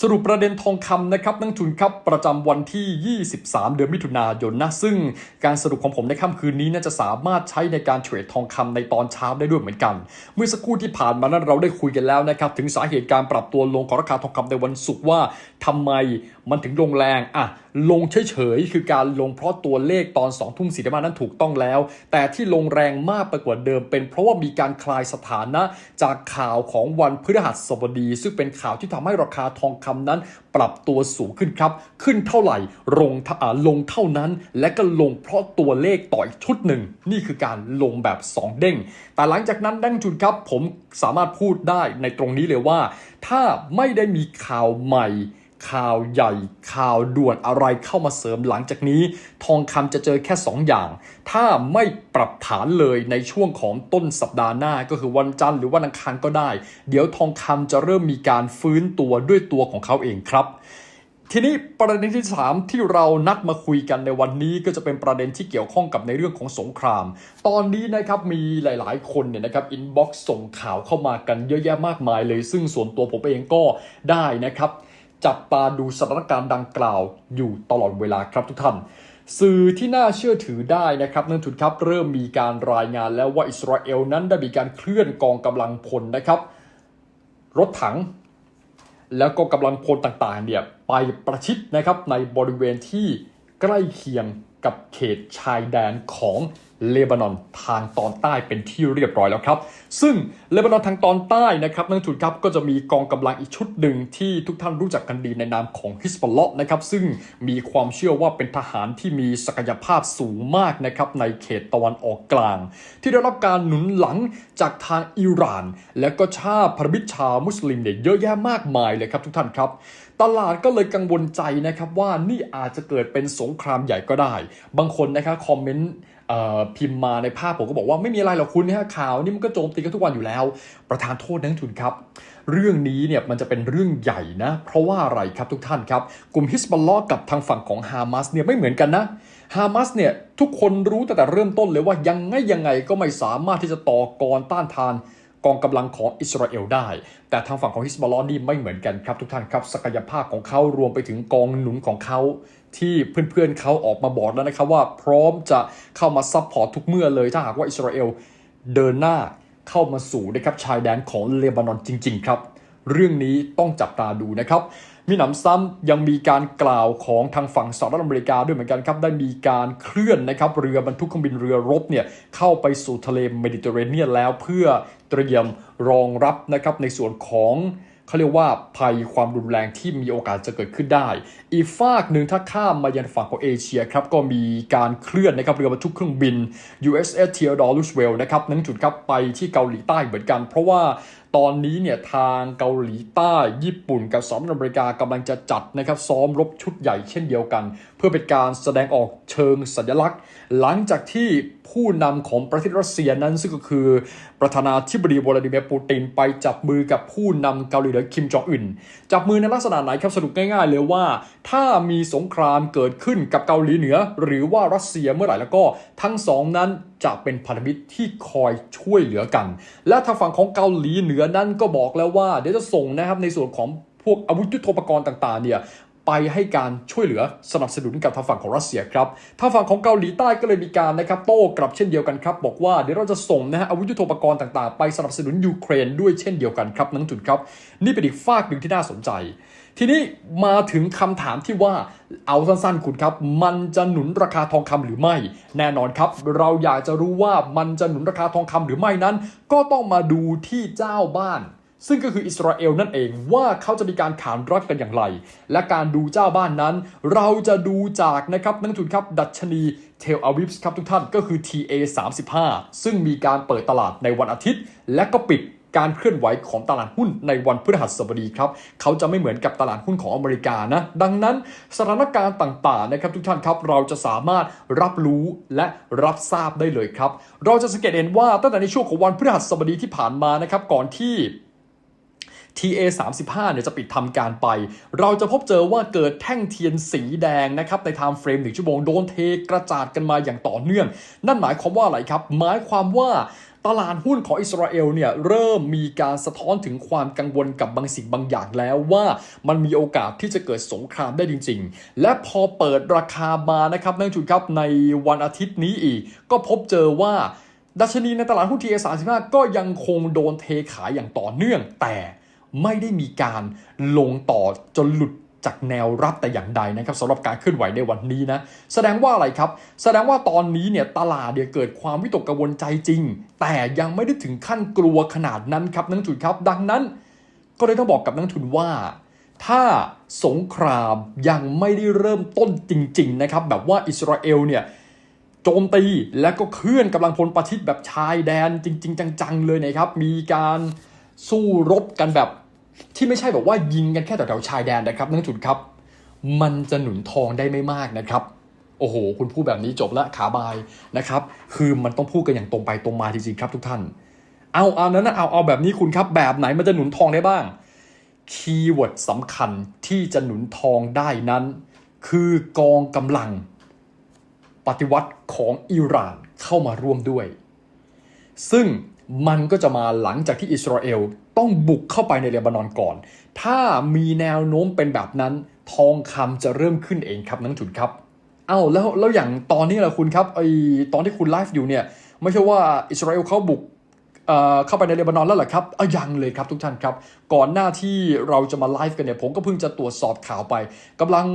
สรุปประเด็นทองคำนะครับนักทุนครับประจำวันที่ 23 เดือนมิถุนายนนะซึ่งการสรุปของผมในค่ำคืนนี้น่าจะสามารถใช้ในการเทรดทองคำในตอนเช้าได้ด้วยเหมือนกัน เมื่อสักครู่ที่ผ่านมานั้นเราได้คุยกันแล้วนะครับถึงสาเหตุการปรับตัวลงของราคาทองคำในวันศุกร์ว่าทำไมมันถึงลงแรงอะลงเฉยๆ คือการลงเพราะตัวเลขตอน2ทุ่มสีนั้นถูกต้องแล้ว แต่ที่ลงแรงมากไปกว่าเดิม เป็นเพราะว่ามีการคลายสถานะจากข่าวของวันพฤหัสบดี ซึ่งเป็นข่าวที่ทำให้ราคาทองคำนั้น ปรับตัวสูงขึ้นครับ ขึ้นเท่าไหร่ลงอ่าลงเท่านั้น และก็ลงเพราะตัวเลขต่ออีกชุดหนึ่ง นี่คือการลงแบบ 2 เด้ง แต่หลังจากนั้นดังจุนครับผมสามารถพูดได้ในตรงนี้เลยว่า ถ้าไม่ได้มีข่าวใหม่ ข่าวใหญ่ ข่าวด่วนอะไรเข้ามาเสริมหลังจากนี้ ทองคำจะเจอแค่ 2 อย่าง ถ้าไม่ปรับฐานเลยในช่วงของต้นสัปดาห์หน้าก็คือวันจันทร์หรือวันอังคารก็ได้ เดี๋ยวทองคำจะเริ่มมีการฟื้นตัวด้วยตัวของเขาเองครับทีนี้ประเด็นที่ 3 ที่เรานัดมาคุยกันในวันนี้ก็จะเป็นประเด็นที่เกี่ยวข้องกับในเรื่องของสงคราม ตอนนี้นะครับมีหลาย ๆ คนเนี่ยนะครับอินบ็อกซ์ส่งข่าวเข้ามากันเยอะแยะมากมายเลย ซึ่งส่วนตัวผมเองก็ได้นะครับ จับตาดูสถานการณ์ดังกล่าวอยู่ตลอดเวลาครับทุกท่าน สื่อที่น่าเชื่อถือได้นะครับนักทุนครับเริ่มมีการรายงานแล้วว่าอิสราเอลนั้นได้มีการเคลื่อนกองกำลังพลนะครับ รถถัง แล้วก็กำลังพลต่างๆเนี่ยไปประชิดนะครับในบริเวณที่ใกล้เคียงกับเขตชายแดนของ เลบานอนทางตอนใต้เป็นที่เรียบร้อยแล้วครับ ซึ่งเลบานอนทางตอนใต้นะครับนักทุนครับก็จะมีกองกำลังอีกชุดหนึ่งที่ทุกท่านรู้จักกันดีในนามของฮิสบอลเลาะนะครับซึ่งมีความเชื่อว่าเป็นทหารที่มีศักยภาพสูงมากนะครับในเขตตะวันออกกลาง ที่ได้รับการหนุนหลังจากทางอิหร่าน และก็ชาติพันธมิตรชาวมุสลิมเนี่ยเยอะแยะมากมายเลยครับทุกท่านครับตลาดก็เลยกังวลใจนะครับว่านี่อาจจะเกิดเป็นสงครามใหญ่ก็ได้ บางคนนะครับคอมเมนต์ พิมพ์มาในภาพผมก็บอกว่าไม่มีอะไรหรอกคุณนะฮะข่าวนี่มันก็โจมตีกันทุกวันอยู่แล้ว ประธานโทษนักทุนครับ เรื่องนี้เนี่ยมันจะเป็นเรื่องใหญ่นะ เพราะว่าอะไรครับทุกท่านครับ กลุ่มฮิสบัลลอกับทางฝั่งของฮามาสเนี่ยไม่เหมือนกันนะฮามาสเนี่ยทุกคนรู้ตั้งแต่เริ่มต้นเลยว่ายังไงยังไงก็ไม่สามารถที่จะต่อกรต้านทาน กองกำลังของอิสราเอลได้ แต่ทางฝั่งของฮิสบอลลนี่ไม่เหมือนกันครับทุกท่านครับ ศักยภาพของเขารวมไปถึงกองหนุนของเขาที่เพื่อนๆเขาออกมาบอกแล้วนะครับว่าพร้อมจะเข้ามาซัพพอร์ตทุกเมื่อเลยถ้าหากว่าอิสราเอลเดินหน้าเข้ามาสู่นะครับชายแดนของเลบานอนจริง ๆ ครับ เรื่องนี้ต้องจับตาดูนะครับ มีหนำซ้ำยังมีการกล่าวของทางฝั่งสหรัฐอเมริกาด้วยเหมือนกันครับ ได้มีการเคลื่อนนะครับเรือบรรทุกเครื่องบินเรือรบเนี่ยเข้าไปสู่ทะเลเมดิเตอร์เรเนียนแล้วเพื่อเตรียมรองรับนะครับในส่วนของเขาเรียกว่าภัยความรุนแรงที่มีโอกาสจะเกิดขึ้นได้ อีกฝากหนึ่งถ้าข้ามมายังฝั่งของเอเชียครับก็มีการเคลื่อนนะครับเรือบรรทุกเครื่องบิน USS Theodore Roosevelt นะครับนั่นจุดครับไปที่เกาหลีใต้เหมือนกัน เพราะว่า ตอนนี้เนี่ยทางเกาหลีใต้ญี่ปุ่นกับสหรัฐอเมริกากำลังจะจัดนะครับซ้อมรบชุดใหญ่เช่นเดียวกัน เพื่อเป็นการแสดงออกเชิงสัญลักษณ์ หลังจากที่ผู้นำของประเทศรัสเซียนั้นซึ่งก็คือ ประธานาธิบดีวลาดิเมียร์ปูตินไปจับมือกับผู้นำเกาหลีเหนือคิมจองอึนจับมือในลักษณะไหนครับสรุปง่ายๆเลยว่า ถ้ามีสงครามเกิดขึ้นกับเกาหลีเหนือ หรือว่ารัสเซียเมื่อไหร่แล้วก็ทั้งสองนั้นจะเป็นพันธมิตรที่คอยช่วยเหลือกัน และทางฝั่งของเกาหลีเหนือนั้นก็บอกแล้วว่าเดี๋ยวจะส่งนะครับในส่วนของพวกอาวุธยุทโธปกรณ์ต่างๆเนี่ย ไปให้การช่วยเหลือสนับสนุนกับทางฝั่งของรัสเซียครับทางฝั่งของเกาหลีใต้ก็เลยมีการนะครับโต้กลับเช่นเดียวกันครับ บอกว่าเดี๋ยวเราจะส่งนะฮะอาวุธยุทโธปกรณ์ต่างๆ ไปสนับสนุนยูเครนด้วยเช่นเดียวกันครับนังจุนครับ นี่เป็นอีกฝากหนึ่งที่น่าสนใจ ทีนี้มาถึงคำถามที่ว่าเอาสั้นๆคุณครับ มันจะหนุนราคาทองคำหรือไม่ แน่นอนครับ เราอยากจะรู้ว่ามันจะหนุนราคาทองคำหรือไม่นั้น ก็ต้องมาดูที่เจ้าบ้าน ซึ่งก็คืออิสราเอลนั่นเองว่าเขาจะมีการขานรับกันอย่างไร และการดูเจ้าบ้านนั้น เราจะดูจากนะครับนักทุนครับ ดัชนีเทลอาวิฟส์ครับทุกท่านก็คือ TA 35 ซึ่งมีการเปิดตลาดในวันอาทิตย์ และก็ปิดการเคลื่อนไหวของตลาดหุ้นในวันพฤหัสบดีครับ เขาจะไม่เหมือนกับตลาดหุ้นของอเมริกานะ ดังนั้นสถานการณ์ต่างๆนะครับทุกท่านครับ เราจะสามารถรับรู้และรับทราบได้เลยครับ เราจะสังเกตเห็นว่าตั้งแต่ในช่วงของวันพฤหัสบดีที่ผ่านมานะครับก่อนที่ TA 35เนี่ยจะปิดทำการไป เราจะพบเจอว่าเกิดแท่งเทียนสีแดงนะครับในไทม์เฟรมหนึ่งชั่วโมงโดนเทกระจาดกันมาอย่างต่อเนื่อง นั่นหมายความว่าอะไรครับ หมายความว่าตลาดหุ้นของอิสราเอลเนี่ยเริ่มมีการสะท้อนถึงความกังวลกับบางสิ่งบางอย่างแล้วว่ามันมีโอกาสที่จะเกิดสงครามได้จริง ๆ และพอเปิดราคามานะครับนักลงทุนครับในวันอาทิตย์นี้อีก ก็พบเจอว่า ดัชนีในตลาดหุ้น TA 35ก็ยังคงโดนเทขายอย่างต่อเนื่องแต่ ไม่ได้มีการลงต่อจนหลุดจากแนวรับแต่อย่างใดนะครับสำหรับการเคลื่อนไหวในวันนี้นะแสดงว่าอะไรครับ แสดงว่าตอนนี้เนี่ยตลาดเนี่ยเกิดความวิตกกังวลใจจริง แต่ยังไม่ได้ถึงขั้นกลัวขนาดนั้นครับนักลงทุนครับ ดังนั้น ก็เลยต้องบอกกับนักทุนว่า ถ้าสงครามยังไม่ได้เริ่มต้นจริง ๆ นะครับ แบบว่าอิสราเอลเนี่ยโจมตีและก็เคลื่อนกำลังพลประชิดแบบชายแดนจริง ๆ จังๆเลยนะครับมีการ สู้รบกันแบบที่ไม่ใช่แบบว่ายิงกันแค่แถวๆชายแดนนะครับนักจุดครับ มันจะหนุนทองได้ไม่มากนะครับโอ้โห คุณพูดแบบนี้จบละขาบายนะครับ คือมันต้องพูดกันอย่างตรงไปตรงมาจริงๆครับทุกท่าน เอาเอานั้นนะเอาเอาแบบนี้คุณครับ แบบไหนมันจะหนุนทองได้บ้าง คีย์เวิร์ดสำคัญที่จะหนุนทองได้นั้น คือกองกำลัง ปฏิวัติของอิหร่านเข้ามาร่วมด้วย ซึ่ง มันก็จะมาหลังจากที่อิสราเอลต้องบุกเข้าไปในเลบานอนก่อน ถ้ามีแนวโน้มเป็นแบบนั้น ทองคำจะเริ่มขึ้นเองครับนักทุนครับ เอ้าแล้วแล้วอย่างตอนนี้ล่ะคุณครับไอตอนที่คุณไลฟ์อยู่เนี่ยไม่ใช่ว่าอิสราเอลเขาบุกเอ่อเข้าไปในเลบานอนแล้วเหรอครับอายังเลยครับทุกท่านครับ ก่อนหน้าที่เราจะมาไลฟ์กันเนี่ยผมก็เพิ่งจะตรวจสอบข่าวไปกำลัง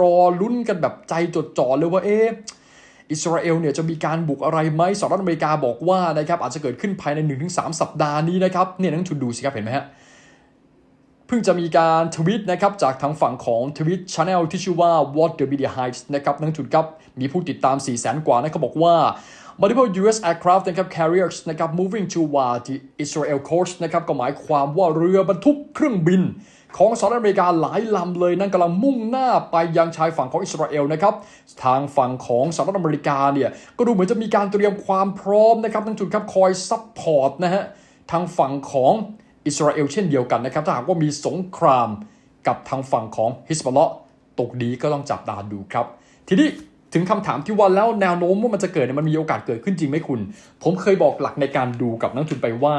รอลุ้นกันแบบใจจดจ่อเลยว่าเอ๊ะ อิสราเอลเนี่ยจะมีการบุกอะไรไหมสหรัฐอเมริกาบอกว่านะครับอาจจะเกิดขึ้นภายใน 1-3 สัปดาห์นี้นะครับเนี่ยนักทุนดูสิครับเห็นไหมฮะเพิ่งจะมีการทวิตนะครับจากทางฝั่งของทวิตช anel ที่ชื่อว่า What the Media Hides นะครับนักทุนครับมีผู้ติดตาม4 0 0 0 0 0 กว่านะเขาบอกว่า multiple US aircraft นะครับ carriers นะครับ moving toward the Israel coast นะครับก็หมายความว่าเรือบรรทุกเครื่องบิน ของสหรัฐอเมริกาหลายลำเลยนั่นกำลังมุ่งหน้าไปยังชายฝั่งของอิสราเอลนะครับทางฝั่งของสหรัฐอเมริกาเนี่ยก็ดูเหมือนจะมีการเตรียมความพร้อมนะครับทั้งจุดครับคอยซัพพอร์ตนะฮะทางฝั่งของอิสราเอลเช่นเดียวกันนะครับถ้าหากว่ามีสงครามกับทางฝั่งของฮิสบอลเลาะห์ตกดีก็ต้องจับตาดูครับ ทีนี้ถึงคำถามที่ว่าแล้วแนวโน้มว่ามันจะเกิดเนี่ยมันมีโอกาสเกิดขึ้นจริงไหมคุณ ผมเคยบอกหลักในการดูกับนักทุนไปว่า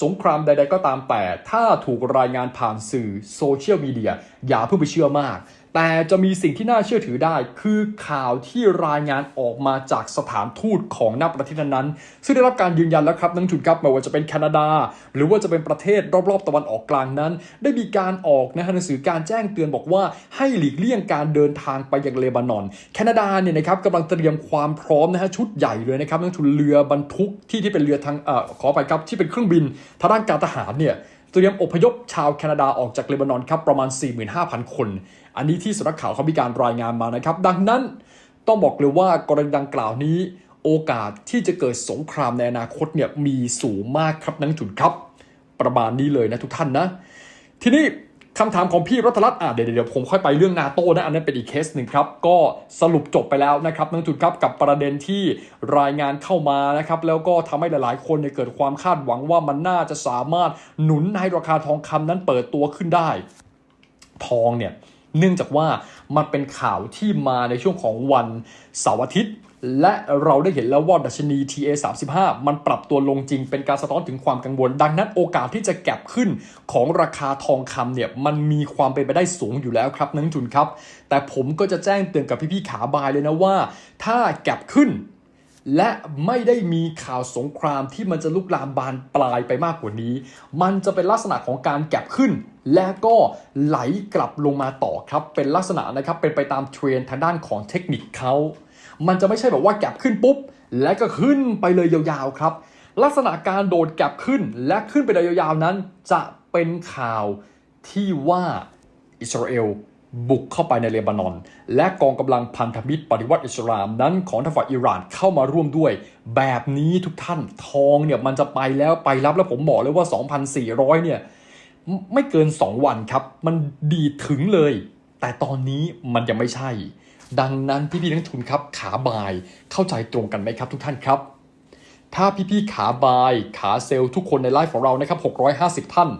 สงครามใด ๆ ก็ตามแต่ ถ้าถูกรายงานผ่านสื่อโซเชียลมีเดียอย่าเพิ่งไปเชื่อมาก แต่จะมีสิ่งที่น่าเชื่อถือได้ คือข่าวที่รายงานออกมาจากสถานทูตของน้าประเทศนั้นๆซึ่งได้รับการยืนยันแล้วครับนักทุนครับไม่ว่าจะเป็นแคนาดา หรือว่าจะเป็นประเทศรอบๆตะวันออกกลางนั้น ได้มีการออกนะฮะหนังสือการแจ้งเตือนบอกว่าให้หลีกเลี่ยงการเดินทางไปยังเลบานอน แคนาดาเนี่ยนะครับกำลังเตรียมความพร้อมนะฮะชุดใหญ่เลยนะครับนักทุนเรือบรรทุกที่ที่เป็นเรือทางเอ่อขอไปครับที่เป็นเครื่องบินทางด้านการทหารเนี่ย เตรียมอพยพชาวแคนาดาออกจากเลบานอนครับประมาณ 45,000 คน อันนี้ที่สำนักข่าวเขามีการรายงานมานะครับ ดังนั้นต้องบอกเลยว่ากรณีดังกล่าวนี้ โอกาสที่จะเกิดสงครามในอนาคตเนี่ยมีสูงมากครับนักจุนครับ ประมาณนี้เลยนะทุกท่านนะ ทีนี้ คำถามของพี่รัตรัตน์อะเดี๋ยวเดี๋ยวผมค่อยไปเรื่องนาโต้นะอันนั้นเป็นอีกเคสหนึ่งครับ ก็สรุปจบไปแล้วนะครับนักจุนครับกับประเด็นที่รายงานเข้ามานะครับแล้วก็ทำให้หลายๆ คนเนี่ยเกิดความคาดหวังว่ามันน่าจะสามารถหนุนให้ราคาทองคำนั้นเปิดตัวขึ้นได้ ทองเนี่ยเนื่องจากว่ามันเป็นข่าวที่มาในช่วงของวันเสาร์อาทิตย์ และเราได้เห็นแล้วว่าดัชนี TA 35 มันปรับตัวลงจริงเป็นการสะท้อนถึงความกังวล ดังนั้นโอกาสที่จะแก็บขึ้นของราคาทองคำเนี่ยมันมีความเป็นไปได้สูงอยู่แล้วครับนักทุนครับ แต่ผมก็จะแจ้งเตือนกับพี่ๆขาบายเลยนะว่า ถ้าแก็บขึ้น และไม่ได้มีข่าวสงครามที่มันจะลุกลามบานปลายไปมากกว่านี้ มันจะเป็นลักษณะของการแก็บขึ้นและก็ไหลกลับลงมาต่อครับเป็นลักษณะนะครับเป็นไปตามเทรนทางด้านของเทคนิคเขา มันจะไม่ใช่แบบว่าแก็บขึ้นปุ๊บ และก็ขึ้นไปเลยยาวๆครับ ลักษณะการโดดแก็บขึ้นและขึ้นไปเลยยาวๆนั้น จะเป็นข่าวที่ว่าอิสราเอลบุกเข้าไปในเลบานอน และกองกำลังพันธมิตรปฏิวัติอิสลามนั้นของทางฝั่งอิหร่านเข้ามาร่วมด้วย แบบนี้ทุกท่านทองเนี่ยมันจะไปแล้วไปรับแล้วผมบอกเลยว่า 2,400 เนี่ยไม่เกิน 2 วันครับ มันดีถึงเลย แต่ตอนนี้มันยังไม่ใช่ ดังนั้นพี่ๆนักทุนครับขาบายเข้าใจตรงกันไหมครับทุกท่านครับ ถ้าพี่ๆขาบายขาเซลล์ทุกคนในไลฟ์ของเรานะครับ650 ท่าน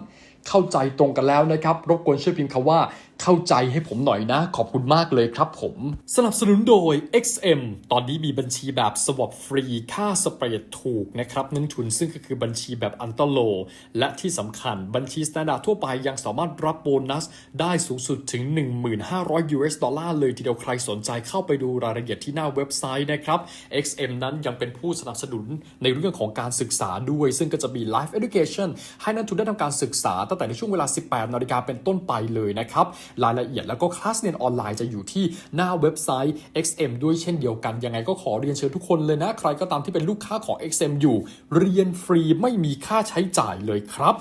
เข้าใจตรงกันแล้วนะครับ รบกวนช่วยพิมพ์คำว่าเข้าใจให้ผมหน่อยนะ ขอบคุณมากเลยครับผม สนับสนุนโดย XM ตอนนี้มีบัญชีแบบ swap ฟรี ค่าสเปรดถูกนะครับเงินทุนซึ่งก็คือบัญชีแบบอันต์โล และที่สำคัญบัญชีสแตนดาร์ดทั่วไปยังสามารถรับโบนัส ได้สูงสุดถึง 1,500 US ดอลลาร์เลยทีเดียวใครสนใจเข้าไปดูรายละเอียดที่หน้าเว็บไซต์นะครับ XM นั้นยังเป็นผู้สนับสนุนในเรื่องของการศึกษาด้วย ซึ่งก็จะมี Life Education ให้นักทุนได้ทำการศึกษาตั้งแต่ในช่วงเวลา 18 นาฬิกาเป็นต้นไปเลยนะครับรายละเอียด แล้วก็คลาสเรียนออนไลน์จะอยู่ที่หน้าเว็บไซต์ XM ด้วยเช่นเดียวกัน ยังไงก็ขอเรียนเชิญทุกคนเลยนะ ใครก็ตามที่เป็นลูกค้าของ XM อยู่ เรียนฟรีไม่มีค่าใช้จ่ายเลยครับ